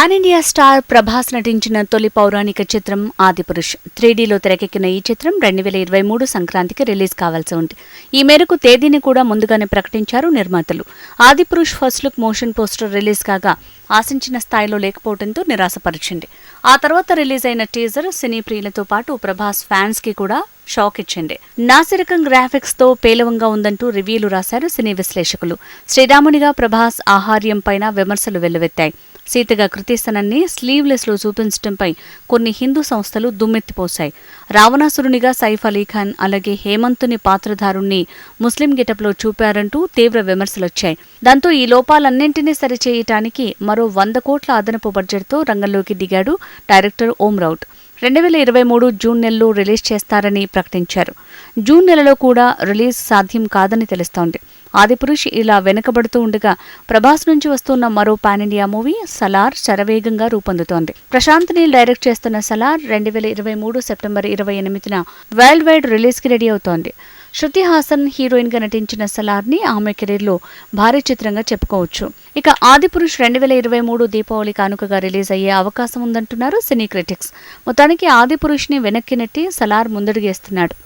Pan India star Prabhas నటించిన తొలి పౌరాణిక చిత్రం ఆదిపురుష్. త్రీడీలో తెరకెక్కిన ఈ చిత్రం రెండు వేల ఇరవై మూడు సంక్రాంతికి రిలీజ్ కావాల్సి ఉంది. ఈ మేరకు తేదీని కూడా ముందుగానే ప్రకటించారు నిర్మాతలు. Adipurush first look motion poster release కాగా ఆశించిన స్థాయిలో లేకపోవడంతో నిరాశపరిచింది ఆ తర్వాత రిలీజ్ అయిన టీజర్ సినీ ప్రియులతో పాటు ప్రభాస్ ఫ్యాన్స్కి కూడా షాక్ ఇచ్చింది. నాసిరకం గ్రాఫిక్స్తో పేలవంగా ఉందంటూ రివ్యూలు రాశారు సినీ విశ్లేషకులు. శ్రీరామునిగా ప్రభాస్ ఆహార్యం పైన విమర్శలు వెల్లువెత్తాయి. సీతగా కృతిస్తనాన్ని స్లీవ్లెస్లో చూపించడంపై కొన్ని హిందూ సంస్థలు దుమ్మెత్తిపోశాయి. రావణాసురునిగా సైఫ్ అలీ ఖాన్ అలాగే హేమంతుని పాత్రధారుణ్ణి ముస్లిం గెటప్లో చూపారంటూ తీవ్ర విమర్శలొచ్చాయి. దాంతో ఈ లోపాలన్నింటినీ సరిచేయటానికి మరో వంద కోట్ల అదనపు బడ్జెట్తో రంగంలోకి దిగాడు డైరెక్టర్ ఓం రౌట్ రెండు వేల ఇరవై మూడు జూన్ నెలలో రిలీజ్ చేస్తారని ప్రకటించారు. జూన్ నెలలో కూడా రిలీజ్ సాధ్యం కాదని తెలుస్తోంది. ఆదిపురుష్ ఇలా వెనుకబడుతూ ఉండగా ప్రభాస్ నుంచి వస్తున్న మరో పాన్ ఇండియా మూవీ సలార్ శరవేగంగా రూపొందుతోంది. ప్రశాంత్ నీల్ డైరెక్ట్ చేస్తున్న సలార్ రెండు వేల ఇరవై మూడు సెప్టెంబర్ ఇరవై ఎనిమిదిన వరల్డ్ వైడ్ రిలీజ్కి రెడీ అవుతోంది. శృతి హాసన్ హీరోయిన్గా నటించిన సలార్ని ఆమె కెరీర్లో భారీ చిత్రంగా చెప్పుకోవచ్చు. ఇక ఆదిపురుష్ రెండు వేల ఇరవై మూడు దీపావళి కానుకగా రిలీజ్ అయ్యే అవకాశం ఉందంటున్నారు సినీ క్రిటిక్స్. మొత్తానికి ఆదిపురుష్ని వెనక్కి నెట్టి సలార్ ముందడుగేస్తున్నాడు